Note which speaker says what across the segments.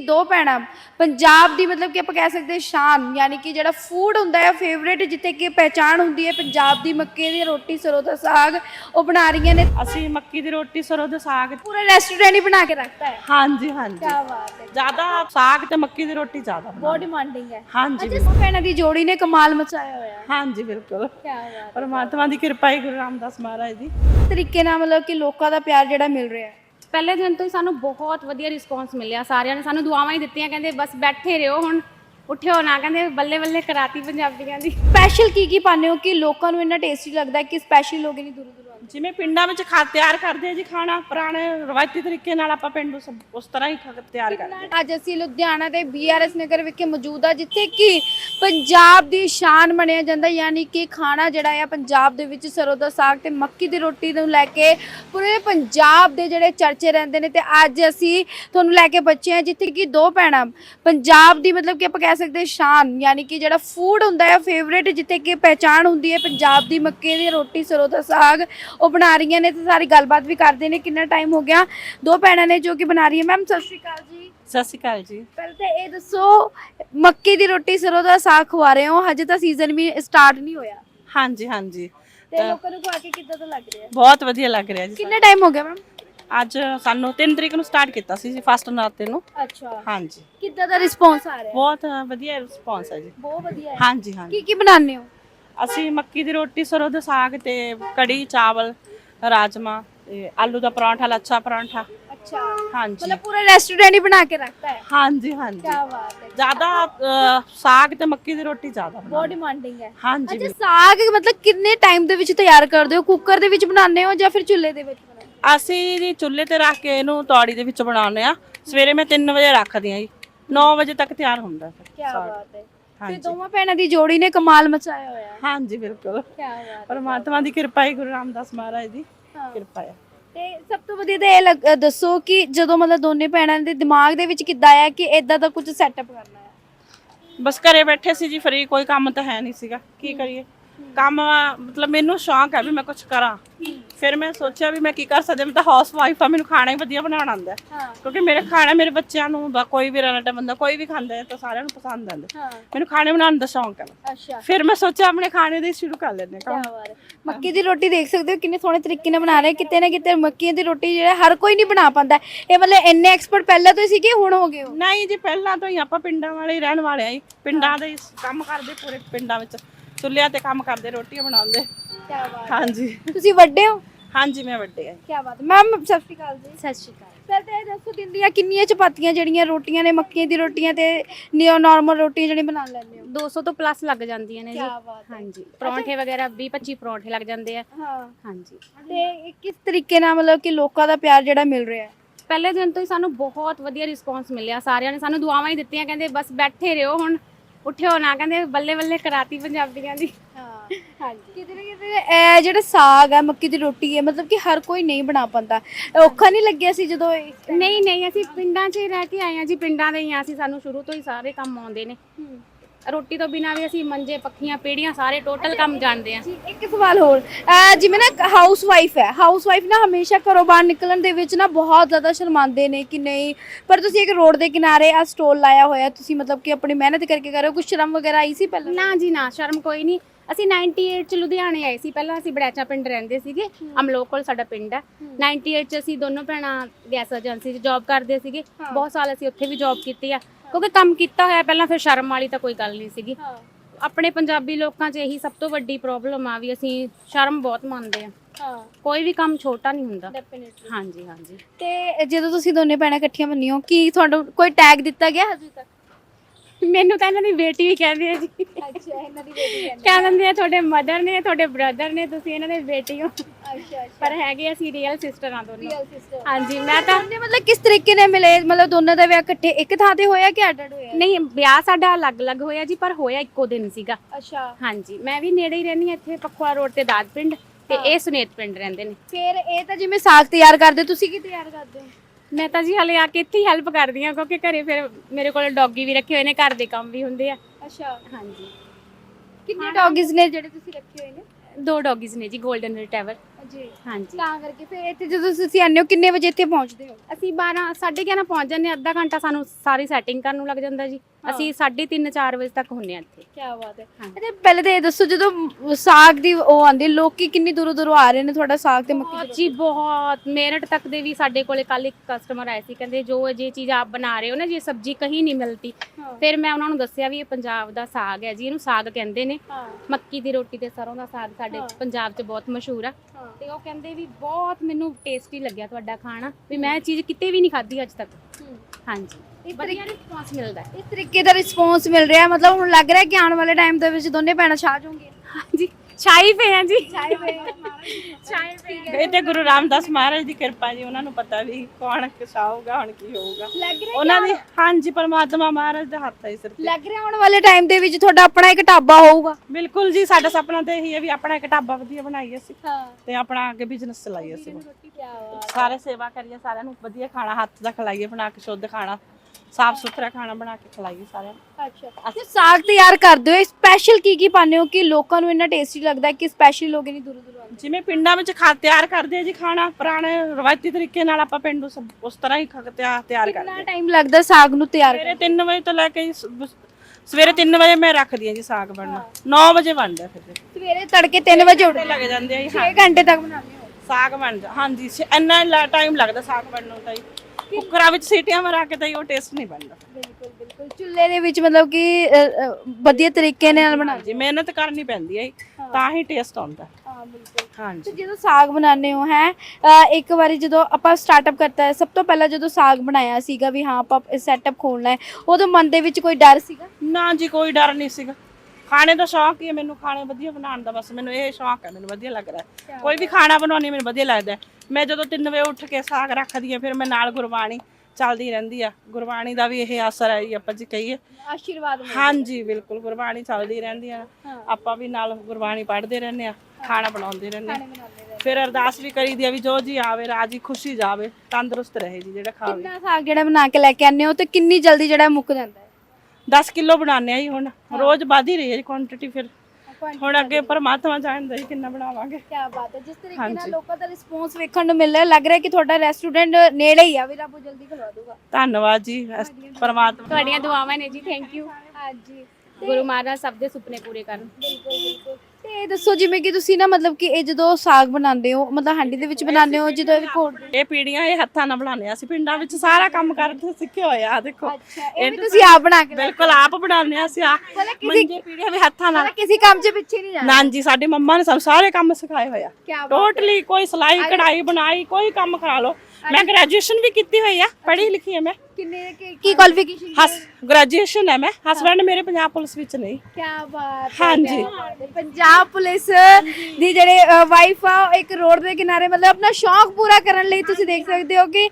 Speaker 1: ਦੋ ਭੈਣਾਂ। ਪੰਜਾਬ ਦੀ ਮਤਲਬ ਕਿ ਆਪਾਂ ਕਹਿ ਸਕਦੇ ਹਾਂ ਸ਼ਾਨ ਯਾਨੀ ਕਿ ਜਿਹੜਾ ਫੂਡ ਹੁੰਦਾ ਹੈ ਫੇਵਰੇਟ ਜਿੱਥੇ ਕਿ ਪਹਿਚਾਣ ਹੁੰਦੀ ਹੈ ਪੰਜਾਬ ਦੀ ਮੱਕੇ ਦੀ ਰੋਟੀ ਸਰੋਂ ਦਾ ਸਾਗ ਉਹ ਬਣਾ ਰਹੀਆਂ ਨੇ।
Speaker 2: ਅਸੀਂ ਮੱਕੀ ਦੀ ਰੋਟੀ ਸਰੋਂ ਦੇ ਸਾਗ।
Speaker 1: ਪੂਰਾ ਰੈਸਟੋਰੈਂਟ ਹੀ ਬਣਾ ਕੇ ਰੱਖਤਾ ਹੈ।
Speaker 2: ਹਾਂਜੀ ਹਾਂਜੀ।
Speaker 1: ਕੀ ਬਾਤ ਹੈ।
Speaker 2: ਜ਼ਿਆਦਾ ਸਾਗ ਤੇ ਮੱਕੀ ਦੀ ਰੋਟੀ ਜ਼ਿਆਦਾ।
Speaker 1: ਬਹੁਤ ਡਿਮਾਂਡਿੰਗ ਹੈ।
Speaker 2: ਹਾਂਜੀ
Speaker 1: ਅੱਛਾ ਭੈਣਾਂ ਦੀ ਜੋੜੀ ਨੇ ਕਮਾਲ ਮਚਾਇਆ ਹੋਇਆ। ਹੈ
Speaker 2: ਹਾਂਜੀ ਬਿਲਕੁਲ।
Speaker 1: ਕੀ ਬਾਤ
Speaker 2: ਪਰਮਾਤਮਾ ਦੀ ਕਿਰਪਾ ਹੀ ਗੁਰੂ ਰਾਮਦਾਸ ਮਹਾਰਾਜ ਦੀ।
Speaker 1: ਹੈ ਤਰੀਕੇ ਨਾਲ ਮਤਲਬ ਕਿ ਲੋਕਾਂ ਦਾ ਪਿਆਰ ਜਿਹੜਾ ਮਿਲ ਰਿਹਾ ਹੈ।
Speaker 3: ਪਹਿਲੇ ਦਿਨ ਤੋਂ ਹੀ ਸਾਨੂੰ ਬਹੁਤ ਵਧੀਆ ਰਿਸਪੌਂਸ ਮਿਲਿਆ, ਸਾਰਿਆਂ ਨੇ ਸਾਨੂੰ ਦੁਆਵਾਂ ਹੀ ਦਿੱਤੀਆਂ, ਕਹਿੰਦੇ ਬਸ ਬੈਠੇ ਰਹੋ ਹੁਣ, ਉੱਠਿਓ ਨਾ, ਕਹਿੰਦੇ ਬੱਲੇ ਬੱਲੇ ਕਰਾਤੀ ਪੰਜਾਬੀਆਂ ਦੀ।
Speaker 1: ਸਪੈਸ਼ਲ ਕੀ ਕੀ ਪਾਉਂਦੇ ਹੋ ਕਿ ਲੋਕਾਂ ਨੂੰ ਇੰਨਾ ਟੇਸਟੀ ਲੱਗਦਾ ਕਿ ਸਪੈਸ਼ਲ ਲੋਕ ਨਹੀਂ ਦੂਰੋਂ ਦੂਰੋਂ
Speaker 2: ਜਿਵੇਂ ਪਿੰਡਾਂ ਵਿੱਚ ਖਾ ਤਿਆਰ ਕਰਦੇ ਆ ਜੀ ਖਾਣਾ, ਪੁਰਾਣੇ ਰਵਾਇਤੀ ਤਰੀਕੇ ਨਾਲ ਆਪਾਂ ਪਿੰਡੂ ਸਭ ਉਸ ਤਰ੍ਹਾਂ ਹੀ ਖਾ- ਤਿਆਰ ਕਰਦੇ ਹਾਂ।
Speaker 1: ਅੱਜ ਅਸੀਂ ਲੁਧਿਆਣਾ ਦੇ ਬੀਆਰਐਸ ਨਗਰ ਵਿਖੇ ਮੌਜੂਦ ਆ, ਜਿੱਥੇ ਕਿ ਪੰਜਾਬ ਦੀ ਸ਼ਾਨ ਮੰਨਿਆ ਜਾਂਦਾ, ਯਾਨੀ ਕਿ ਖਾਣਾ ਜਿਹੜਾ ਆ ਪੰਜਾਬ ਦੇ ਵਿੱਚ ਸਰੋਂ ਦਾ ਸਾਗ ਤੇ ਮੱਕੀ ਦੀ ਰੋਟੀ ਨੂੰ ਲੈ ਕੇ ਪੂਰੇ ਪੰਜਾਬ ਦੇ ਜਿਹੜੇ ਚਰਚੇ ਰਹਿੰਦੇ ਨੇ ਤੇ ਅੱਜ ਅਸੀਂ ਤੁਹਾਨੂੰ ਲੈ ਕੇ ਬੱਚੇ ਆ, ਜਿੱਥੇ ਕਿ ਦੋ ਭੈਣਾਂ, ਪੰਜਾਬ ਦੀ ਮਤਲਬ ਕਿ ਆਪਾਂ ਕਹਿ ਸਕਦੇ ਹਾਂ ਸ਼ਾਨ, ਯਾਨੀ ਕਿ ਜਿਹੜਾ ਫੂਡ ਹੁੰਦਾ ਹੈ ਫੇਵਰੇਟ ਜਿੱਥੇ ਕਿ ਪਹਿਚਾਣ ਹੁੰਦੀ ਹੈ, ਪੰਜਾਬ ਦੀ ਮੱਕੀ ਦੀ ਰੋਟੀ, ਸਰੋਂ ਦਾ ਸਾਗ ਉਹ ਬਣਾ ਰਹੀਆਂ ਨੇ ਤੇ ਸਾਰੀ ਗੱਲਬਾਤ ਵੀ ਕਰਦੇ ਨੇ ਕਿੰਨਾ ਟਾਈਮ ਹੋ ਗਿਆ। ਦੋ ਭੈਣਾਂ ਨੇ ਜੋ ਕਿ ਬਣਾ ਰਹੀ ਹੈ ਮੈਮ ਸਤਿ ਸ਼੍ਰੀ ਅਕਾਲ ਜੀ।
Speaker 2: ਸਤਿ ਸ਼੍ਰੀ ਅਕਾਲ ਜੀ।
Speaker 1: ਪਹਿਲਾਂ ਤਾਂ ਇਹ ਦੱਸੋ ਮੱਕੀ ਦੀ ਰੋਟੀ ਸਰੋਂ ਦਾ ਸਾਗ ਖਵਾ ਰਹੇ ਹੋ? ਹਜੇ ਤਾਂ ਸੀਜ਼ਨ ਵੀ ਸਟਾਰਟ ਨਹੀਂ ਹੋਇਆ।
Speaker 2: ਹਾਂਜੀ ਹਾਂਜੀ।
Speaker 1: ਤੇ ਲੋਕਾਂ ਨੂੰ ਖਵਾ ਕੇ ਕਿੱਦਾਂ ਦਾ ਲੱਗ ਰਿਹਾ?
Speaker 2: ਬਹੁਤ ਵਧੀਆ ਲੱਗ ਰਿਹਾ ਜੀ
Speaker 1: ਕਿੰਨਾ ਟਾਈਮ ਹੋ ਗਿਆ ਮੈਮ
Speaker 2: ਅੱਜ ਸਾਨੂੰ 3 ਤਰੀਕ ਨੂੰ ਸਟਾਰਟ ਕੀਤਾ ਸੀ ਜੀ ਫਸਟ ਨਾਤੇ ਨੂੰ।
Speaker 1: ਅੱਛਾ।
Speaker 2: ਹਾਂਜੀ।
Speaker 1: ਕਿੱਦਾਂ ਦਾ ਰਿਸਪੌਂਸ ਆ ਰਿਹਾ?
Speaker 2: ਬਹੁਤ ਵਧੀਆ ਰਿਸਪੌਂਸ ਹੈ ਜੀ।
Speaker 1: ਬਹੁਤ ਵਧੀਆ ਹੈ।
Speaker 2: ਹਾਂਜੀ ਹਾਂਜੀ।
Speaker 1: ਕੀ ਕੀ ਬਣਾਉਂਦੇ ਹੋ?
Speaker 2: ਅਸੀਂ ਮੱਕੀ ਦੀ ਰੋਟੀ ਸਰੋਂ ਦੇ ਸਾਗ ਤੇ ਕੜੀ ਚਾਵਲ ਰਾਜਮਾ ਤੇ ਆਲੂ ਦਾ ਪਰਾਂਠਾ ਲੱਛਾ ਪਰਾਂਠਾ।
Speaker 1: ਅੱਛਾ।
Speaker 2: ਹਾਂਜੀ।
Speaker 1: ਮਤਲਬ ਪੂਰਾ ਰੈਸਟੋਰੈਂਟ ਹੀ ਬਣਾ ਕੇ ਰੱਖਤਾ ਹੈ?
Speaker 2: ਹਾਂਜੀ ਹਾਂਜੀ।
Speaker 1: ਕੀ ਬਾਤ ਹੈ।
Speaker 2: ਜ਼ਿਆਦਾ ਅ, ਸਾਗ ਤੇ ਮੱਕੀ ਦੀ ਰੋਟੀ ਜ਼ਿਆਦਾ
Speaker 1: ਬਹੁਤ
Speaker 2: ਬਣਾਉਂਦੇ
Speaker 1: ਡਿਮਾਂਡਿੰਗ ਹੈ।
Speaker 2: ਹਾਂਜੀ
Speaker 1: ਅੱਛਾ ਸਾਗ ਮਤਲਬ ਕਿੰਨੇ ਟਾਈਮ ਦੇ ਵਿੱਚ ਤਿਆਰ ਕਰਦੇ ਹੋ? ਕੁੱਕਰ ਦੇ ਵਿੱਚ ਬਣਾਉਂਦੇ ਹੋ ਜਾਂ ਫਿਰ ਚੁੱਲ੍ਹੇ ਦੇ ਵਿੱਚ ਬਣਾਉਂਦੇ ਹੋ?
Speaker 2: ਅਸੀਂ ਜੀ ਚੁੱਲ੍ਹੇ ਤੇ ਰੱਖ ਕੇ ਇਹਨੂੰ ਤੌੜੀ ਦੇ ਵਿੱਚ ਬਣਾਉਂਦੇ ਆ ਸਵੇਰੇ ਮੈਂ 3 ਵਜੇ ਰੱਖਦੀ ਆ ਜੀ। 9 ਵਜੇ ਤੱਕ ਤਿਆਰ ਹੁੰਦਾ ਫਿਰ
Speaker 1: ਕੀ
Speaker 2: ਸਾਗ।
Speaker 1: ਬਾਤ ਹੈ। ਤੇ ਦੋਵਾਂ ਭੈਣਾਂ ਦੀ ਜੋੜੀ ਨੇ ਕਮਾਲ ਮਚਾਇਆ ਹੋਇਆ ਹੈ।
Speaker 2: ਹਾਂਜੀ ਬਿਲਕੁਲ।
Speaker 1: ਕੀ ਬਾਤ ਹੈ।
Speaker 2: ਪਰਮਾਤਮਾ ਦੀ ਕਿਰਪਾ ਹੀ ਗੁਰੂ ਰਾਮਦਾਸ ਮਹਾਰਾਜ ਦੀ
Speaker 1: ਹਾਂ।
Speaker 2: ਕਿਰਪਾ ਹੈ।
Speaker 1: ਤੇ ਸਭ ਤੋਂ ਵਧੀਆ ਤਾਂ ਇਹ ਲੱਗ- ਅ, ਦੱਸੋ ਕਿ ਜਦੋਂ ਮਤਲਬ ਦੋਨੇ ਭੈਣਾਂ ਦੇ ਦਿਮਾਗ ਦੇ ਵਿੱਚ ਕਿੱਦਾਂ ਆਇਆ ਕਿ ਇਦਾਂ ਦਾ ਕੁਝ ਸੈਟਅਪ ਕਰਨਾ ਹੈ?
Speaker 2: ਬਸ ਘਰੇ ਬੈਠੇ ਸੀ ਜੀ ਫਰੀ ਕੋਈ ਕੰਮ ਤਾਂ ਹੈ ਨਹੀਂ ਸੀਗਾ। ਕੀ ਕਰੀਏ? ਕੰਮ ਮਤਲਬ ਮੈਨੂੰ ਸ਼ੌਂਕ ਹੈ ਵੀ ਮੈਂ ਕੁਝ ਕਰਾਂ। ਫਿਰ ਮੈਂ ਸੋਚਿਆ ਵੀ ਮੈਂ ਕੀ ਕਰ ਸਕਦੀ ਹਾਂ? ਮੈਂ ਤਾਂ ਹਾਊਸ ਵਾਈਫ ਆ ਮੈਨੂੰ ਖਾਣਾ ਹੀ ਵਧੀਆ ਬਣਾਉਣਾ ਆਉਂਦਾ ਹੈ।
Speaker 1: ਹਾਂ।
Speaker 2: ਕਿਉਂਕਿ ਮੇਰੇ ਖਾਣਾ ਮੇਰੇ ਬੱਚਿਆਂ ਨੂੰ ਕੋਈ ਵੀ ਰਿਲੇਟਿਵ ਬੰਦਾ ਕੋਈ ਵੀ ਖਾਂਦਾ ਹੈ ਤਾਂ ਸਾਰਿਆਂ ਨੂੰ ਪਸੰਦ ਆਉਂਦਾ
Speaker 1: ਹਾਂ।
Speaker 2: ਮੈਨੂੰ ਖਾਣੇ ਬਣਾਉਣ ਦਾ ਸ਼ੌਂਕ ਹੈ।
Speaker 1: ਅੱਛਾ।
Speaker 2: ਫਿਰ ਮੈਂ ਸੋਚਿਆ ਆਪਣੇ ਖਾਣੇ ਦੇ ਸ਼ੁਰੂ ਕਰ ਲੈਂਦੇ ਹਾਂ। ਕੰਮ
Speaker 1: ਕਿਆ ਬਾਤ ਹੈ। ਮੱਕੀ ਦੀ ਰੋਟੀ ਦੇਖ ਸਕਦੇ ਹੋ ਕਿੰਨੇ ਸੋਹਣੇ ਤਰੀਕੇ ਨਾਲ ਬਣਾ ਰਹੇ ਕਿਤੇ ਨਾ ਕਿਤੇ ਮੱਕੀ ਦੀ ਰੋਟੀ ਜਿਹੜਾ ਹਰ ਕੋਈ ਨਹੀਂ ਬਣਾ ਪਾਉਂਦਾ ਇਹ ਮਤਲਬ ਇੰਨੇ ਐਕਸਪਰਟ ਪਹਿਲਾਂ ਤੋਂ ਹੀ ਸੀਗੇ ਹੁਣ ਹੋ ਗਏ ਹੋ
Speaker 2: ਨਹੀਂ ਜੀ ਪਹਿਲਾਂ ਤੋਂ ਹੀ ਆਪਾਂ ਪਿੰਡਾਂ ਵਾਲੇ ਹੀ ਰਹਿਣ ਵਾਲੇ ਆ ਜੀ। ਪਿੰਡਾਂ ਦੇ ਹੀ ਕੰਮ ਕਰਦੇ ਪੂਰੇ ਪਿੰਡਾਂ ਵਿੱਚ। ਚੁੱਲ੍ਹਿਆਂ ਤੇ ਕੰਮ ਕਰਦੇ ਰੋਟੀਆਂ ਬਣਾਉਂਦੇ।
Speaker 1: ਬਾਤ
Speaker 2: ਹਾਂਜੀ।
Speaker 1: ਤੁਸੀਂ ਵੱਡੇ ਹੋ?
Speaker 2: ਹਾਂਜੀ ਮੈਂ ਵੱਡੇ ਆ
Speaker 1: ਕੀ ਬਾਤ ਮੈਮ ਸਤਿ ਸ਼੍ਰੀ ਅਕਾਲ ਜੀ।
Speaker 3: ਸਤਿ ਸ਼੍ਰੀ ਅਕਾਲ।
Speaker 1: ਪਹਿਲਾਂ ਤਾਂ ਇਹ ਦੱਸੋ ਦਿਨ ਦੀਆਂ ਕਿੰਨੀਆਂ ਚਪਾਤੀਆਂ ਜਿਹੜੀਆਂ ਰੋਟੀਆਂ ਨੇ ਮੱਕੀ ਦੀ ਰੋਟੀਆਂ ਤੇ ਨਿਓ ਨਾਰਮਲ ਰੋਟੀਆਂ ਜਿਹੜੀਆਂ ਬਣਾ ਲੈਂਦੇ ਹੋ?
Speaker 3: 200 ਤੋਂ ਪਲੱਸ ਲੱਗ ਜਾਂਦੀਆਂ ਨੇ ਜੀ।
Speaker 1: ਕਿਆ ਬਾਤ ਹੈ।
Speaker 3: ਹਾਂਜੀ। ਪਰੌਂਠੇ ਵਗੈਰਾ 20 25 ਪਰੌਂਠੇ ਲੱਗ ਜਾਂਦੇ ਆ।
Speaker 1: ਹਾਂ।
Speaker 3: ਹਾਂਜੀ।
Speaker 1: ਤੇ ਇਹ ਕਿਸ ਤਰੀਕੇ ਨਾਲ ਮਤਲਬ ਕਿ ਲੋਕਾਂ ਦਾ ਪਿਆਰ ਜਿਹੜਾ ਮਿਲ ਰਿਹਾ ਹੈ?
Speaker 3: ਪਹਿਲੇ ਦਿਨ ਤੋਂ ਹੀ ਸਾਨੂੰ ਬਹੁਤ ਵਧੀਆ ਰਿਸਪੌਂਸ ਮਿਲਿਆ ਸਾਰਿਆਂ ਨੇ। ਸਾਨੂੰ ਦੁਆਵਾਂ ਹੀ ਦਿੱਤੀਆਂ ਕਹਿੰਦੇ ਬਸ ਬੈਠੇ ਰਹੋ ਹੁਣ ਉੱਠਿਓ ਨਾ। ਕਹਿੰਦੇ ਬੱਲੇ ਬੱਲੇ ਕਰਾਤੀ ਪੰਜਾਬੀਆਂ ਦੀ।
Speaker 1: ਹਾਂ। ਹਾਂਜੀ। ਕਿਤੇ ਨਾ ਕਿਤੇ ਇਹ ਜਿਹੜਾ ਸਾਗ ਹੈ ਮੱਕੀ ਦੀ ਰੋਟੀ ਹੈ ਮਤਲਬ ਕਿ ਹਰ ਕੋਈ ਨਹੀਂ ਬਣਾ ਪਾਉਂਦਾ। ਔਖਾ ਨਹੀਂ ਲੱਗਿਆ ਸੀ ਜਦੋਂ ਇਹ-
Speaker 3: ਨਹੀਂ ਨਹੀਂ ਅਸੀਂ ਪਿੰਡਾਂ 'ਚ ਹੀ ਰਹਿ ਕੇ ਆਏ ਆ ਜੀ ਪਿੰਡਾਂ ਦੇ ਹੀ ਆ ਅਸੀਂ ਸਾਨੂੰ ਸ਼ੁਰੂ ਤੋਂ ਹੀ ਸਾਰੇ ਕੰਮ ਆਉਂਦੇ ਨੇ। ਰੋਟੀ ਤੋਂ ਬਿਨਾਂ ਵੀ ਅਸੀਂ ਮੰਜੇ ਪੱਖੀਆਂ ਪੀੜੀਆਂ ਸਾਰੇ ਟੋਟਲ ਕੰਮ ਜਾਣਦੇ ਆ
Speaker 1: ਜੀ ਇੱਕ ਸਵਾਲ ਹੋਰ। ਅਹ ਜਿਵੇਂ ਨਾ ਹਾਊਸ ਵਾਈਫ ਹੈ ਹਾਊਸ ਵਾਈਫ ਨਾ ਹਮੇਸ਼ਾ ਘਰੋਂ ਬਾਹਰ ਨਿਕਲਣ ਦੇ ਵਿੱਚ ਨਾ ਬਹੁਤ ਜ਼ਿਆਦਾ ਸ਼ਰਮਾਉਂਦੇ ਨੇ ਕਿ ਨਹੀਂ ਪਰ ਤੁਸੀਂ ਇੱਕ ਰੋਡ ਦੇ ਕਿਨਾਰੇ ਆ ਸਟੋਲ ਲਾਇਆ ਹੋਇਆ ਤੁਸੀਂ ਮਤਲਬ ਕਿ ਆਪਣੀ ਮਿਹਨਤ ਕਰਕੇ ਕਰ ਰਹੇ ਹੋ ਕੁਝ ਸ਼ਰਮ ਵਗੈਰਾ ਆਈ ਸੀ ਪਹਿਲਾਂ?
Speaker 3: ਨਾ ਜੀ ਨਾ ਸ਼ਰਮ ਕੋਈ ਨਹੀਂ। ਅਸੀਂ 98 ਚ ਲੁਧਿਆਣੇ ਆਏ ਸੀ ਪਹਿਲਾਂ ਅਸੀਂ ਬੜੈਚਾ ਪਿੰਡ ਰਹਿੰਦੇ ਸੀਗੇ ਅਮਲੋਕ ਕੋਲ ਸਾਡਾ ਪਿੰਡ ਹੈ। 98 ਚ ਅਸੀਂ ਦੋਨੋਂ ਭੈਣਾਂ ਗੈਸ ਏਜੰਸੀ 'ਚ ਜੌਬ ਕਰਦੇ ਸੀਗੇ। ਬਹੁਤ ਸਾਲ ਅਸੀਂ ਉੱਥੇ ਵੀ ਜੌਬ ਕੀਤੀ ਆ ਕਿਉਂਕਿ ਕੰਮ ਕੀਤਾ ਹੋਇਆ ਪਹਿਲਾਂ ਫਿਰ ਸ਼ਰਮ ਵਾਲੀ ਤਾਂ ਕੋਈ ਗੱਲ ਨਹੀਂ ਸੀਗੀ। ਆਪਣੇ ਪੰਜਾਬੀ ਲੋਕਾਂ 'ਚ ਇਹੀ ਸਭ ਤੋਂ ਵੱਡੀ ਪ੍ਰੋਬਲਮ ਆ ਵੀ ਅਸੀਂ ਸ਼ਰਮ ਬਹੁਤ ਮੰਨਦੇ ਆ।
Speaker 1: ਹਾਂ।
Speaker 3: ਕੋਈ ਵੀ ਕੰਮ ਛੋਟਾ ਨਹੀਂ ਹੁੰਦਾ।
Speaker 1: ਡੈਫੀਨਿਟਲੀ
Speaker 3: ਹਾਂਜੀ ਹਾਂਜੀ।
Speaker 1: ਤੇ ਜਦੋਂ ਤੁਸੀਂ ਦੋਨੇ ਭੈਣਾਂ ਇਕੱਠੀਆਂ ਬੰਨੀਆਂ ਕੀ ਤੁਹਾਨੂੰ ਕੋਈ ਟੈਗ ਦਿੱਤਾ ਗਿਆ ਹਜੇ ਤੱਕ?
Speaker 3: ਮੈਨੂੰ ਤਾਂ ਇਹਨਾਂ ਦੀ ਬੇਟੀ ਵੀ ਕਹਿੰਦੇ ਆ ਜੀ।
Speaker 1: ਅੱਛਾ ਇਹਨਾਂ ਦੀ ਬੇਟੀ ਹੈ
Speaker 3: ਕਹਿ ਦਿੰਦੇ ਆ ਤੁਹਾਡੇ ਮਦਰ ਨੇ ਤੁਹਾਡੇ ਬ੍ਰਦਰ ਨੇ ਤੁਸੀਂ ਇਹਨਾਂ ਦੇ ਬੇਟੀ ਹੋ।
Speaker 1: ਅੱਛਾ ਅੱਛਾ।
Speaker 3: ਪਰ ਹੈਗੇ ਅਸੀਂ ਰੀਅਲ ਸਿਸਟਰ ਆ ਦੋਨੋਂ।
Speaker 1: ਰੀਅਲ ਸਿਸਟਰ
Speaker 3: ਹਾਂਜੀ ਮੈਂ ਤਾਂ
Speaker 1: ਦੋਨੇ ਮਤਲਬ ਕਿਸ ਤਰੀਕੇ ਨਾਲ ਮਿਲੇ? ਮਤਲਬ ਦੋਨਾਂ ਦਾ ਵਿਆਹ ਇਕੱਠੇ ਇੱਕ ਥਾਂ ਤੇ ਹੋਇਆ ਕਿ ਅੱਡ ਅੱਡ ਹੋਇਆ?
Speaker 3: ਨਹੀਂ ਵਿਆਹ ਸਾਡਾ ਅਲੱਗ-ਅਲੱਗ ਹੋਇਆ ਜੀ ਪਰ ਹੋਇਆ ਇੱਕੋ ਦਿਨ ਸੀਗਾ।
Speaker 1: ਅੱਛਾ।
Speaker 3: ਹਾਂਜੀ ਮੈਂ ਵੀ ਨੇੜੇ ਹੀ ਰਹਿੰਦੀ ਹਾਂ ਇੱਥੇ ਪਖਵਾ ਰੋਡ ਤੇ ਦਾਦ ਪਿੰਡ ਤੇ ਇਹ ਸੁਨੇਤ ਪਿੰਡ ਰਹਿੰਦੇ ਨੇ।
Speaker 1: ਫਿਰ ਇਹ ਤਾਂ ਜਿਵੇਂ ਸਾਗ ਤਿਆਰ ਕਰਦੇ ਤੁਸੀਂ ਕੀ ਤਿਆਰ ਕਰਦੇ ਹੋ?
Speaker 3: ਮੈਂ ਤਾਂ ਜੀ ਹਲੇ ਆ ਕੇ ਇੱਥੇ ਹੀ ਹੈਲਪ ਕਰਦੀ ਹਾਂ ਕਿਉਂਕਿ ਘਰੇ ਫਿਰ ਮੇਰੇ ਕੋਲ ਡੌਗੀ ਵੀ ਰੱਖੇ ਹੋਏ ਨੇ ਘਰ ਦੇ ਕੰਮ ਵੀ ਹੁੰਦੇ ਆ।
Speaker 1: ਅੱਛਾ।
Speaker 3: ਹਾਂਜੀ।
Speaker 1: ਕਿੰਨੇ ਡੌਗਿਸ ਨੇ ਜਿਹੜੇ ਤੁਸੀਂ ਰੱਖੇ ਹੋਏ ਨੇ?
Speaker 3: ਦੋ ਡੌਗੀਜ਼ ਨੇ ਜੀ 골ਡਨ ਰਿਟਰੀਵਰ
Speaker 1: ਜੀ।
Speaker 3: ਹਾਂਜੀ।
Speaker 1: ਤਾਂ ਕਰਕੇ ਫਿਰ ਇੱਥੇ ਜਦੋਂ ਤੁਸੀਂ ਆਉਂਦੇ ਹੋ ਕਿੰਨੇ ਵਜੇ ਇੱਥੇ ਪਹੁੰਚਦੇ ਹੋ?
Speaker 3: ਅਸੀਂ 12 11:30 ਪਹੁੰਚ ਜਾਂਦੇ ਹਾਂ ਅੱਧਾ ਘੰਟਾ ਸਾਨੂੰ ਸਾਰੀ ਸੈਟਿੰਗ ਕਰਨ ਨੂੰ ਲੱਗ ਜਾਂਦਾ ਜੀ। ਅਸੀਂ 3:30 4 ਵਜੇ ਤੱਕ ਹੁੰਨੇ ਆ ਇੱਥੇ।
Speaker 1: ਕੀ ਬਾਤ ਹੈ। ਅੱਛਾ ਪਹਿਲੇ ਤਾਂ ਇਹ ਦੱਸੋ ਜਦੋਂ ਸਾਗ ਦੀ ਉਹ ਆਉਂਦੀ ਲੋਕੀ ਕਿੰਨੀ ਦੂਰੋਂ ਦੂਰੋਂ ਆ ਰਹੇ ਨੇ ਤੁਹਾਡਾ ਸਾਗ ਤੇ ਮੱਕੀ
Speaker 3: ਜੀ ਬਹੁਤ। ਮੇਰਠ ਤੱਕ ਦੇ ਵੀ ਸਾਡੇ ਕੋਲੇ ਕੱਲ ਇੱਕ ਕਸਟਮਰ ਆਏ ਸੀ ਕਹਿੰਦੇ ਜੋ ਇਹ ਚੀਜ਼ ਆਪ ਬਣਾ ਰਹੇ ਹੋ ਨਾ ਜੀ ਸਬਜ਼ੀ ਕहीं ਨਹੀਂ ਮਿਲਤੀ
Speaker 1: ਹਾਂ।
Speaker 3: ਫਿਰ ਮੈਂ ਉਹਨਾਂ ਨੂੰ ਦੱਸਿਆ ਵੀ ਇਹ ਪੰਜਾਬ ਦਾ ਸਾਗ ਹੈ ਜੀ ਇਹਨੂੰ ਸਾਗ ਕਹਿੰਦੇ ਨੇ। ਮੱਕੀ ਦੀ ਰੋਟੀ ਤੇ ਸਰੋਂ ਦਾ ਸਾਗ ਸਾਡੇ। ਪੰਜਾਬ 'ਚ ਬਹੁਤ ਮਸ਼ਹੂਰ ਆ। ਤੇ ਉਹ ਕਹਿੰਦੇ ਵੀ ਬਹੁਤ ਮੈਨੂੰ ਟੇਸਟੀ ਲੱਗਿਆ ਤੁਹਾਡਾ ਖਾਣਾ ਵੀ ਮੈਂ ਇਹ ਚੀਜ਼ ਕਿਤੇ ਵੀ ਨਹੀਂ ਖਾਧੀ ਅੱਜ ਤੱਕ। ਹਾਂਜੀ।
Speaker 1: ਇਸ
Speaker 3: ਵਧੀਆ ਰਿਸਪੌਂਸ ਮਿਲਦਾ। ਹੈ
Speaker 1: ਇਸ ਤਰੀਕੇ ਦਾ ਰਿਸਪੌਂਸ ਮਿਲ ਰਿਹਾ ਮਤਲਬ ਹੁਣ ਲੱਗ ਰਿਹਾ ਕਿ ਆਉਣ ਵਾਲੇ ਟਾਈਮ ਦੇ ਵਿੱਚ ਦੋਨੇ ਭੈਣਾਂ ਛਾ ਜਾਣਗੀਆਂ
Speaker 3: ਹਾਂਜੀ। ਛਾਈ ਪਏ ਆ ਜੀ। ਛਾਈ ਪਏ
Speaker 2: ਇਹ ਤੇ ਗੁਰੂ ਰਾਮਦਾਸ ਮਹਾਰਾਜ ਦੀ ਕਿਰਪਾ ਜੀ ਉਹਨਾਂ ਨੂੰ ਪਤਾ ਵੀ ਕੌਣ ਕਿਸਾਊਗਾ ਹੁਣ ਕੀ ਹੋਊਗਾ।
Speaker 1: ਲੱਗ ਰਿਹਾ
Speaker 2: ਉਹਨਾਂ ਦੀ ਹਾਂਜੀ ਪਰਮਾਤਮਾ ਮਹਾਰਾਜ ਦੇ ਹੱਥ ਹੈ ਸਿਰ
Speaker 1: ਲੱਗ ਰਿਹਾ ਆਉਣ ਵਾਲੇ ਟਾਈਮ ਦੇ ਵਿੱਚ ਤੁਹਾਡਾ ਆਪਣਾ ਇੱਕ ਢਾਬਾ ਹੋਊਗਾ।
Speaker 2: ਬਿਲਕੁਲ ਜੀ ਸਾਡਾ ਸੁਪਨਾ ਤੇ ਇਹੀ ਹੈ ਵੀ ਆਪਣਾ ਇੱਕ ਢਾਬਾ ਵਧੀਆ ਬਣਾਈਏ ਅਸੀਂ ਤੇ ਆਪਣਾ ਅੱਗੇ ਬਿਜ਼ਨਸ ਚਲਾਈਏ ਅਸੀਂ।
Speaker 1: ਬਾਤ
Speaker 2: ਸਾਰੇ ਸੇਵਾ ਕਰੀਏ ਸਾਰਿਆਂ ਨੂੰ ਵਧੀਆ ਖਾਣਾ ਹੱਥ ਦਾ ਖਿਲਾਈਏ ਬਣਾ ਕੇ ਸ਼ੁੱਧ ਖਾਣਾ। ਸਾਫ਼ ਸੁਥਰਾ ਖਾਣਾ ਬਣਾ ਕੇ ਖਿਲਾਈਏ ਸਾਰਿਆਂ ਨੂੰ।
Speaker 1: ਅੱਛਾ। ਤੇ ਸਾਗ ਤਿਆਰ ਕਰਦੇ ਹੋ ਸਪੈਸ਼ਲ ਕੀ ਕੀ ਪਾਉਂਦੇ ਹੋ ਕਿ ਲੋਕਾਂ ਨੂੰ ਇੰਨਾ ਟੇਸਟੀ ਲੱਗਦਾ ਹੈ ਕਿ ਸਪੈਸ਼ਲ ਲੋਕ ਨਹੀਂ ਦੂਰੋਂ ਦੂਰੋਂ ਆਉਂਦੇ
Speaker 2: ਜਿਵੇਂ ਪਿੰਡਾਂ ਵਿੱਚ ਖਾ ਤਿਆਰ ਕਰਦੇ ਆ ਜੀ ਖਾਣਾ ਪੁਰਾਣੇ ਰਵਾਇਤੀ ਤਰੀਕੇ ਨਾਲ ਆਪਾਂ ਪਿੰਡੂ ਸਭ ਉਸ ਤਰ੍ਹਾਂ ਹੀ ਖਾ ਤਿਆਰ ਤਿਆਰ ਕਰਦੇ
Speaker 1: ਕਿੰਨਾ ਟਾਈਮ ਲੱਗਦਾ ਸਾਗ ਨੂੰ ਤਿਆਰ
Speaker 2: ਸਵੇਰੇ 3 ਵਜੇ ਤੋਂ ਲੈ ਕੇ ਜੀ ਸ- ਸਵੇਰੇ 3 ਵਜੇ ਮੈਂ ਰੱਖਦੀ ਹਾਂ ਜੀ ਸਾਗ ਬਣਨਾ। 9 ਵਜੇ ਬਣਦਾ ਫਿਰ।
Speaker 1: ਸਵੇਰੇ ਤੜਕੇ 3 ਵਜੇ ਉੱਠਦੇ
Speaker 2: ਲੱਗ ਜਾਂਦੇ ਆ ਜੀ
Speaker 1: 6 ਘੰਟੇ ਤੱਕ ਬਣਾਉਂਦੇ ਹੋ?
Speaker 2: ਸਾਗ ਬਣ ਜਾ ਹਾਂਜੀ ਛੇ- ਇੰਨਾ ਟਾਈਮ ਲੱਗਦਾ ਸਾਗ ਬਣਨ ਨੂੰ ਤਾਂ ਜੀ। ਕੁੱਕਰਾਂ ਵਿੱਚ ਸੀਟੀਆਂ ਮਰਾ ਕੇ ਤਾਂ ਉਹ ਟੇਸਟ ਨਹੀਂ ਬਣਦਾ।
Speaker 1: ਬਿਲਕੁਲ ਬਿਲਕੁਲ। ਚੁੱਲ੍ਹੇ ਦੇ ਵਿੱਚ ਮਤਲਬ ਕਿ ਅ, ਅ, ਵਧੀਆ ਤਰੀਕੇ ਨਾਲ ਬਣਾਉਂਦੇ
Speaker 2: ਜੀ ਮਿਹਨਤ ਕਰਨੀ ਪੈਂਦੀ ਹੈ ਤਾਂ ਹੀ ਟੇਸਟ ਆਉਂਦਾ।
Speaker 1: ਹਾਂ ਬਿਲਕੁਲ। ਤੇ
Speaker 2: ਹਾਂਜੀ
Speaker 1: ਜਦੋਂ ਸਾਗ ਬਣਾਉਂਦੇ ਹੋ ਹੈ ਇੱਕ ਵਾਰੀ ਜਦੋਂ ਆਪਾਂ ਸਟਾਰਟਅਪ ਕਰਤਾ ਹੈ ਸਭ ਤੋਂ ਪਹਿਲਾਂ ਜਦੋਂ ਸਾਗ ਬਣਾਇਆ ਸੀਗਾ ਵੀ ਹਾਂ ਆਪਾਂ ਸੈਟਅਪ ਖੋਲਣਾ ਹੈ ਉਦੋਂ ਮਨ ਦੇ ਵਿੱਚ ਕੋਈ ਡਰ ਸੀਗਾ?
Speaker 2: ਨਾ ਜੀ ਕੋਈ ਡਰ ਨਹੀਂ ਸੀਗਾ। ਖਾਣੇ ਦਾ ਸ਼ੌਕ ਹੀ ਹੈ ਮੈਨੂੰ ਖਾਣੇ ਵਧੀਆ ਬਣਾਉਣ ਦਾ ਬਸ ਮੈਨੂੰ ਇਹ ਸ਼ੌਕ ਹੈ ਮੈਨੂੰ ਵਧੀਆ ਲੱਗ ਰਿਹਾ ਹੈ। ਕੋਈ ਵੀ ਖਾਣਾ ਬਣਾਉਣੀ ਮੈਨੂੰ ਵਧੀਆ ਲੱਗਦਾ ਹੈ। ਮੈਂ ਜਦੋਂ 3 ਵਜੇ ਉੱਠ ਕੇ ਸਾਗ ਰੱਖਦੀ ਹਾਂ ਫਿਰ ਮੈਂ ਨਾਲ ਗੁਰਬਾਣੀ ਚੱਲਦੀ ਰਹਿੰਦੀ ਆ। ਗੁਰਬਾਣੀ ਦਾ ਵੀ ਇਹ ਅਸਰ ਹੈ ਜੀ ਆਪਾਂ ਜੀ ਕਹੀਏ।
Speaker 1: ਆਸ਼ੀਰਵਾਦ
Speaker 2: ਹਾਂਜੀ ਬਿਲਕੁਲ ਗੁਰਬਾਣੀ ਚੱਲਦੀ ਰਹਿੰਦੀ ਆ। ਆਪਾਂ ਵੀ ਨਾਲ ਗੁਰਬਾਣੀ ਪੜ੍ਹਦੇ ਰਹਿੰਦੇ ਆ ਖਾਣਾ ਬਣਾਉਂਦੇ ਰਹਿੰਦੇ ਆ। ਫਿਰ ਅਰਦਾਸ ਵੀ ਕਰੀਦੀ ਆ ਵੀ ਜੋ ਜੀ ਆਵੇ ਰਾਜੀ ਖੁਸ਼ੀ ਜਾਵੇ ਤੰਦਰੁਸਤ ਰਹੇ ਜੀ ਜਿਹੜਾ ਖਾਵੇ।
Speaker 1: ਕਿੰਨਾ ਸਾਗ ਜਿਹੜਾ ਬਣਾ ਕੇ ਲੈ ਕੇ ਆਉਂਦੇ ਹੋ ਤੇ ਕਿੰਨੀ ਜਲਦੀ ਜਿਹੜਾ ਮੁੱਕ ਜਾਂਦਾ ਹੈ?
Speaker 2: 10 ਕਿਲੋ ਬਣਾਉਂਦੇ ਆ ਜੀ ਹੁਣ। ਰੋਜ਼ ਵਧ ਹੀ ਰਹੀ ਹੈ ਜੀ ਕੁਆਂਟੀਟੀ ਫਿਰ। ਹੁਣ ਅੱਗੇ ਪਰਮਾਤਮਾ ਜਾਣਦਾ ਜੀ ਕਿੰਨਾ ਬਣਾਵਾਂਗੇ।
Speaker 1: ਕੀ ਬਾਤ ਹੈ ਜਿਸ ਤਰੀਕੇ ਨਾਲ ਲੋਕਾਂ ਦਾ ਰਿਸਪੌਂਸ ਵੇਖਣ ਨੂੰ ਮਿਲ ਰਿਹਾ ਲੱਗ ਰਿਹਾ ਕਿ ਤੁਹਾਡਾ ਰੈਸਟੋਰੈਂਟ ਨੇੜੇ ਹੀ ਆ। ਵੀ ਰੱਬ ਜਲਦੀ ਖੁਲਵਾ ਦੂਗਾ
Speaker 2: ਧੰਨਵਾਦ ਜੀ ਅਸ- ਪਰਮਾਤਮਾ।
Speaker 3: ਤੁਹਾਡੀਆਂ ਦੁਆਵਾਂ ਨੇ ਜੀ ਥੈਂਕ ਯੂ
Speaker 1: ਹਾਂਜੀ।
Speaker 3: ਗੁਰੂ ਮਹਾਰਾਜ ਸਭ ਦੇ ਸੁਪਨੇ ਪੂਰੇ ਕਰਨ।
Speaker 1: ਬਿਲਕੁਲ ਬਿਲਕੁਲ। ਤੇ ਇਹ ਦੱਸੋ ਜਿਵੇਂ ਕਿ ਤੁਸੀਂ ਨਾ ਮਤਲਬ ਕਿ ਇਹ ਜਦੋਂ ਸਾਗ ਬਣਾਉਂਦੇ ਹੋ ਮਤਲਬ ਹਾਂਡੀ ਦੇ ਵਿੱਚ ਬਣਾਉਂਦੇ ਹੋ ਜਦੋਂ ਇਹ ਘੋਟਦੇ
Speaker 2: ਇਹ ਪੀੜੀਆਂ ਇਹ ਹੱਥਾਂ ਨਾਲ ਬਣਾਉਂਦੇ ਆ ਅਸੀਂ ਪਿੰਡਾਂ ਵਿੱਚ ਸਾਰਾ ਕੰਮ ਕਰਦੇ ਸਿੱਖੇ ਹੋਏ ਆ ਦੇਖੋ।
Speaker 1: ਇਹ ਵੀ ਤੁਸੀਂ ਆਪ ਬਣਾ ਕੇ
Speaker 2: ਬਿਲਕੁਲ ਆਪ ਬਣਾਉਂਦੇ ਆ ਅਸੀਂ ਆ। ਮੰਜੇ ਪੀੜੀਆਂ ਵੀ ਹੱਥਾਂ ਨਾਲ।
Speaker 1: ਕਿਸੇ ਕੰਮ 'ਚ ਪਿੱਛੇ ਨਹੀਂ ਜਾਣਾ।
Speaker 2: ਜੀ ਸਾਡੀ ਮੰਮਾ ਨੇ ਸਾਨੂੰ ਸਾਰੇ ਕੰਮ ਸਿਖਾਏ ਹੋਏ ਆ।
Speaker 1: ਕੀ
Speaker 2: ਟੋਟਲੀ ਕੋਈ ਸਿਲਾਈ ਕਢਾਈ ਬਣਾਈ ਕੋਈ ਕੰਮ ਕਰਾ ਲਓ। ਮੈਂ ਗ੍ਰੈਜੂਏਸ਼ਨ ਵੀ ਕੀਤੀ ਹੋਈ ਆ ਪੜ੍ਹੀ ਲਿਖੀ ਆ ਮੈਂ।
Speaker 1: ਕਿੰਨੇ ਕੀ- ਕੀ ਕੁਆਲੀਫਿਕੇਸ਼ਨ
Speaker 2: ਹਸ ਗ੍ਰੈਜੂਏਸ਼ਨ ਹੈ ਮੈਂ। ਹਸਬੰਡ ਮੇਰੇ ਪੰਜਾਬ ਪੁਲਿਸ ਵਿੱਚ ਨਹੀਂ
Speaker 1: ਕੀ ਬਾਤ ਹੈ।
Speaker 2: ਹਾਂਜੀ।
Speaker 1: ਕਿਆ ਬਾਤ ਹੈ। ਪੰਜਾਬ ਪੁਲਿਸ ਦੀ ਜਿਹੜੇ ਵਾਈਫ ਆ ਉਹ ਇੱਕ ਰੋਡ ਦੇ ਕਿਨਾਰੇ ਮਤਲਬ ਆਪਣਾ ਸ਼ੌਕ ਪੂਰਾ ਕਰਨ ਲਈ ਤੁਸੀਂ ਦੇਖ ਸਕਦੇ ਹੋ ਕਿ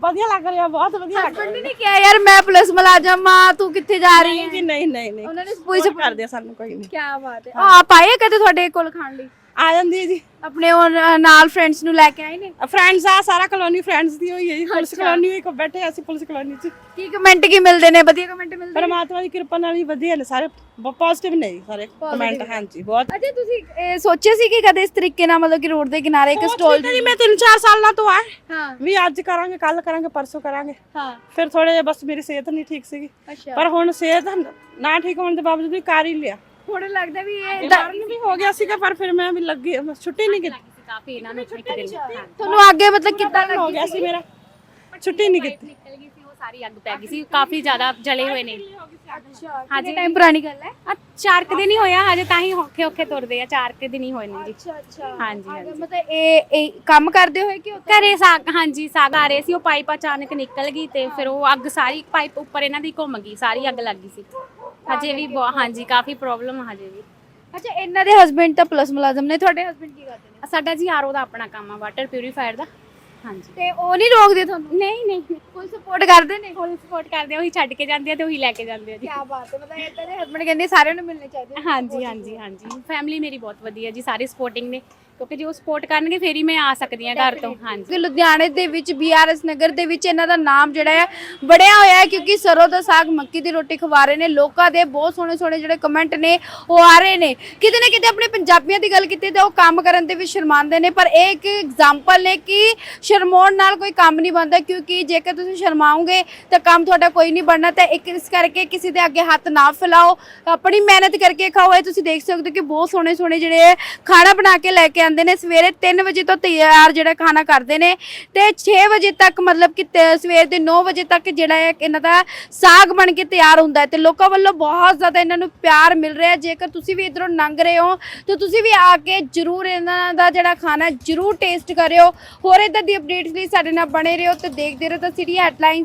Speaker 2: ਵਧੀਆ ਲੱਗ ਰਿਹਾ ਬਹੁਤ ਵਧੀਆ ਲੱਗ
Speaker 1: ਹਸਬੰਡ ਨੇ ਕਿਹਾ ਯਾਰ ਮੈਂ ਪੁਲਿਸ ਮੁਲਾਜ਼ਮ ਆ ਤੂੰ ਕਿੱਥੇ ਜਾ ਰਹੀ ਹੈ?
Speaker 2: ਨਹੀਂ ਨਹੀਂ ਨਹੀਂ।
Speaker 1: ਉਹਨਾਂ ਨੇ ਪੂਰੀ
Speaker 2: support ਕਰਦੇ ਆ ਸਾਨੂੰ ਕੋਈ ਨਹੀਂ
Speaker 1: ਕੀ ਬਾਤ ਹੈ। ਉਹ ਆਪ ਆਏ ਕਦੇ ਤੁਹਾਡੇ ਕੋਲ ਖਾਣ ਲਈ?
Speaker 2: ਆ ਜਾਂਦੀ ਜੀ।
Speaker 1: ਆਪਣੇ ਉਹ ਨਾਲ ਫਰੈਂਡਸ ਨੂੰ ਲੈ ਕੇ ਆਏ ਨੇ?
Speaker 2: ਫਰੈਂਡਸ ਆ ਸਾਰਾ ਕਲੋਨੀ ਫਰੈਂਡਸ ਦੀ ਹੋਈ ਹੈ ਜੀ। ਪੁਲਿਸ ਕਲੋਨੀ ਕੋ ਬੈਠੇ ਅਸੀਂ ਪੁਲਿਸ ਕਲੋਨੀ 'ਚ।
Speaker 1: ਕੀ ਕਮੈਂਟ ਕੀ ਮਿਲਦੇ ਨੇ? ਵਧੀਆ ਕਮੈਂਟ ਮਿਲਦੇ ਨੇ?
Speaker 2: ਪਰਮਾਤਮਾ ਦੀ ਕਿਰਪਾ ਨਾਲ ਹੀ ਵਧੀਆ ਨੇ ਸਾਰੇ। ਪੋਜ਼ਿਟਿਵ ਨੇ ਜੀ ਸਾਰੇ ਕਮੈਂਟ ਹਾਂਜੀ ਬਹੁਤ।
Speaker 1: ਅੱਛਾ ਤੁਸੀਂ ਇਹ ਸੋਚਿਆ ਸੀ ਕਿ ਕਦੇ ਇਸ ਤਰੀਕੇ ਨਾਲ ਮਤਲਬ ਕਿ ਰੋਡ ਦੇ ਕਿਨਾਰੇ ਇੱਕ ਸਟਾਲ
Speaker 2: ਜੀ ਮੈਂ 3-4 ਸਾਲਾਂ ਤੋਂ ਆ।
Speaker 1: ਹਾਂ।
Speaker 2: ਵੀ ਅੱਜ ਕਰਾਂਗੇ ਕੱਲ ਕਰਾਂਗੇ ਪਰਸੋਂ ਕਰਾਂਗੇ।
Speaker 1: ਹਾਂ।
Speaker 2: ਫਿਰ ਥੋੜੇ ਜਿਹਾ ਬਸ ਮੇਰੀ ਸਿਹਤ ਨਹੀਂ ਠੀਕ ਸੀਗੀ। ਪਰ ਹੁਣ ਸਿਹਤ ਨਾ ਠੀਕ ਹੋਣ ਦੇ ਬਾਵਜੂਦ ਵੀ ਕਰ ਹੀ ਲਿਆ।
Speaker 1: ਹੁਣ ਲੱਗਦਾ ਵੀ ਇਹ
Speaker 2: ਕਾਰਨ ਵੀ ਹੋ ਗਿਆ ਸੀਗਾ ਪਰ ਫਿਰ ਮੈਂ ਵੀ ਲੱਗੀ ਛੁੱਟੀ ਨਹੀਂ ਕੀਤੀ
Speaker 3: ਕਾਫੀ ਇਹਨਾਂ ਨੂੰ ਇੱਕ ਦਿਨ
Speaker 1: ਤੁਹਾਨੂੰ ਅੱਗੇ ਮਤਲਬ ਕਿੱਦਾਂ
Speaker 2: ਹੋ ਗਿਆ ਸੀ ਮੇਰਾ। ਛੁੱਟੀ ਨਹੀਂ ਕੀਤੀ।
Speaker 3: ਨਿਕਲ ਗਈ ਸੀ ਉਹ ਸਾਰੀ ਅੱਗ ਪੈ ਗਈ ਸੀ ਕਾਫੀ ਜ਼ਿਆਦਾ ਜਲੇ ਹੋਏ ਨੇ।
Speaker 1: ਅੱਛਾ ਹਾਂਜੀ। ਟਾਈਮ ਪੁਰਾਣੀ ਗੱਲ ਹੈ?
Speaker 3: ਆ ਚਾਰ ਕੁ ਦਿਨ ਹੀ ਹੋਇਆ ਹਜੇ ਤਾਂ ਹੀ ਔਖੇ ਔਖੇ ਤੁਰਦੇ ਆ ਚਾਰ ਕੁ ਦਿਨ ਹੀ ਹੋਏ ਨੇ ਜੀ।
Speaker 1: ਅੱਛਾ ਅੱਛਾ।
Speaker 3: ਹਾਂਜੀ ਹਾਂਜੀ।
Speaker 1: ਮਤਲਬ ਇਹ ਇਹ ਕੰਮ ਕਰਦੇ ਹੋਏ ਕਿ
Speaker 3: ਘਰੇ ਸਾਗ ਹਾਂਜੀ ਸਾਗ ਆ ਰਹੇ ਸੀ ਉਹ ਪਾਈਪ ਅਚਾਨਕ ਨਿਕਲ ਗਈ ਤੇ ਫਿਰ ਉਹ ਅੱਗ ਸਾਰੀ ਪਾਈਪ ਉੱਪਰ ਇਹਨਾਂ ਦੀ ਘੁੰਮ ਗਈ ਸਾਰੀ ਅੱਗ ਲੱਗ ਗਈ ਸੀ। ਹਜੇ ਵੀ ਬਹੁਤ- ਹਾਂਜੀ ਕਾਫੀ ਪ੍ਰੋਬਲਮ ਹਜੇ ਵੀ।
Speaker 1: ਅੱਛਾ ਇਹਨਾਂ ਦੇ ਹਸਬੰਡ ਤਾਂ ਪੁਲਿਸ ਮੁਲਾਜ਼ਮ ਨੇ ਤੁਹਾਡੇ ਹਸਬੰਡ ਕੀ ਕਰਦੇ ਨੇ?
Speaker 3: ਸਾਡਾ ਜੀ ਆਰਓ ਦਾ ਆਪਣਾ ਕੰਮ ਆ ਵਾਟਰ ਪਿਊਰੀਫਾਇਰ ਦਾ। ਹਾਂਜੀ।
Speaker 1: ਤੇ ਉਹ ਨਹੀਂ ਰੋਕਦੇ ਤੁਹਾਨੂੰ?
Speaker 3: ਨਹੀਂ ਨਹੀਂ।
Speaker 1: ਕੋਈ ਸਪੋਰਟ ਕਰਦੇ ਨੇ?
Speaker 3: ਫੁੱਲ ਸਪੋਰਟ ਕਰਦੇ ਆ ਉਹੀ ਛੱਡ ਕੇ ਜਾਂਦੇ ਆ ਤੇ ਉਹੀ ਲੈ ਕੇ ਜਾਂਦੇ ਆ ਜੀ।
Speaker 1: ਕੀ ਬਾਤ ਹੈ ਮਤਲਬ ਇਦਾਂ ਦੇ ਹਸਬੰਡ ਕਹਿੰਦੇ ਸਾਰਿਆਂ ਨੂੰ ਮਿਲਣੇ ਚਾਹੀਦੇ ਨੇ।
Speaker 3: ਹਾਂਜੀ ਹਾਂਜੀ ਹਾਂਜੀ। ਫੈਮਿਲੀ ਮੇਰੀ ਬਹੁਤ ਵਧੀਆ ਜੀ ਸਾਰੇ ਸਪੋਰਟਿੰਗ ਨੇ। ਕਿਉਂਕਿ ਜੇ ਉਹ ਸਪੋਰਟ ਕਰਨਗੇ ਫੇਰ ਹੀ ਮੈਂ ਆ ਸਕਦੀ ਹਾਂ ਘਰ ਤੋਂ। ਹਾਂਜੀ।
Speaker 1: ਲੁਧਿਆਣੇ ਦੇ ਵਿੱਚ ਬੀਆਰਐਸ ਨਗਰ ਦੇ ਵਿੱਚ ਇਹਨਾਂ ਦਾ ਨਾਮ ਜਿਹੜਾ ਹੈ ਬੜਿਆ ਹੋਇਆ ਹੈ ਕਿਉਂਕਿ ਸਰੋਂ ਦਾ ਸਾਗ ਮੱਕੀ ਦੀ ਰੋਟੀ ਖਵਾ ਰਹੇ ਨੇ। ਲੋਕਾਂ ਦੇ ਬਹੁਤ ਸੋਹਣੇ ਸੋਹਣੇ ਜਿਹੜੇ ਕਮੈਂਟ ਨੇ ਉਹ ਆ ਰਹੇ ਨੇ। ਕਿਤੇ ਨਾ ਕਿਤੇ ਆਪਣੇ ਪੰਜਾਬੀਆਂ ਦੀ ਗੱਲ ਕੀਤੀ ਤਾਂ ਉਹ ਕੰਮ ਕਰਨ ਤੇ ਵੀ ਸ਼ਰਮਾਉਂਦੇ ਨੇ ਪਰ ਇਹ ਇੱਕ ਐਗਜ਼ਾਮਪਲ ਨੇ ਕਿ ਸ਼ਰਮਾਉਣ ਨਾਲ ਕੋਈ ਕੰਮ ਨਹੀਂ ਬਣਦਾ ਕਿਉਂਕਿ ਜੇਕਰ ਤੁਸੀਂ ਸ਼ਰਮਾਓਗੇ ਤਾਂ ਕੰਮ ਤੁਹਾਡਾ ਕੋਈ ਨਹੀਂ ਬਣਨਾ। ਤਾਂ ਇੱਕ ਇਸ ਕਰਕੇ ਕਿਸੇ ਦੇ ਅੱਗੇ ਹੱਥ ਨਾ ਫੈਲਾਓ। ਆਪਣੀ ਮਿਹਨਤ ਕਰਕੇ ਖਾਓ। ਇਹ ਤੁਸੀਂ ਦੇਖ ਸਕਦੇ ਹੋ ਕਿ ਬਹੁਤ ਸੋਹਣੇ ਸੋਹਣੇ ਜਿਹੜੇ ਖਾਣਾ ਬਣਾ ਕੇ ਲੈ ਕੇ ਆਉਂਦੇ ਨੇ, ਸਵੇਰੇ 3 ਵਜੇ ਤੋਂ ਤਿਆਰ ਜਿਹੜਾ ਖਾਣਾ ਕਰਦੇ ਨੇ ਤੇ 6 ਵਜੇ ਤੱਕ ਮਤਲਬ ਕਿ ਤੇ, ਸਵੇਰ ਦੇ 9 ਵਜੇ ਤੱਕ ਜਿਹੜਾ ਹੈ ਇਹਨਾਂ ਦਾ ਸਾਗ ਬਣ ਕੇ ਤਿਆਰ ਹੁੰਦਾ ਹੈ ਤੇ ਲੋਕਾਂ ਵੱਲੋਂ ਬਹੁਤ ਜ਼ਿਆਦਾ ਇਹਨਾਂ ਨੂੰ ਪਿਆਰ ਮਿਲ ਰਿਹਾ ਹੈ। ਜੇਕਰ ਤੁਸੀਂ ਵੀ ਇਧਰੋਂ ਲੰਘ ਰਹੇ ਹੋ, ਤਾਂ ਤੁਸੀਂ ਵੀ ਆ ਕੇ ਜਰੂਰ ਇਹਨਾਂ ਦਾ ਜਿਹੜਾ ਖਾਣਾ ਹੈ ਜਰੂਰ ਟੇਸਟ ਕਰਿਓ ਹੋਰ ਇਦਾਂ ਦੀ ਅਪਡੇਟਸ ਲਈ ਸਾਡੇ ਨਾਲ ਬਣੇ ਰਹੋ ਤੇ ਦੇਖਦੇ ਰਹੋ ਤਾਂ ਸਿਟੀ ਹੈਡਲਾਈਨ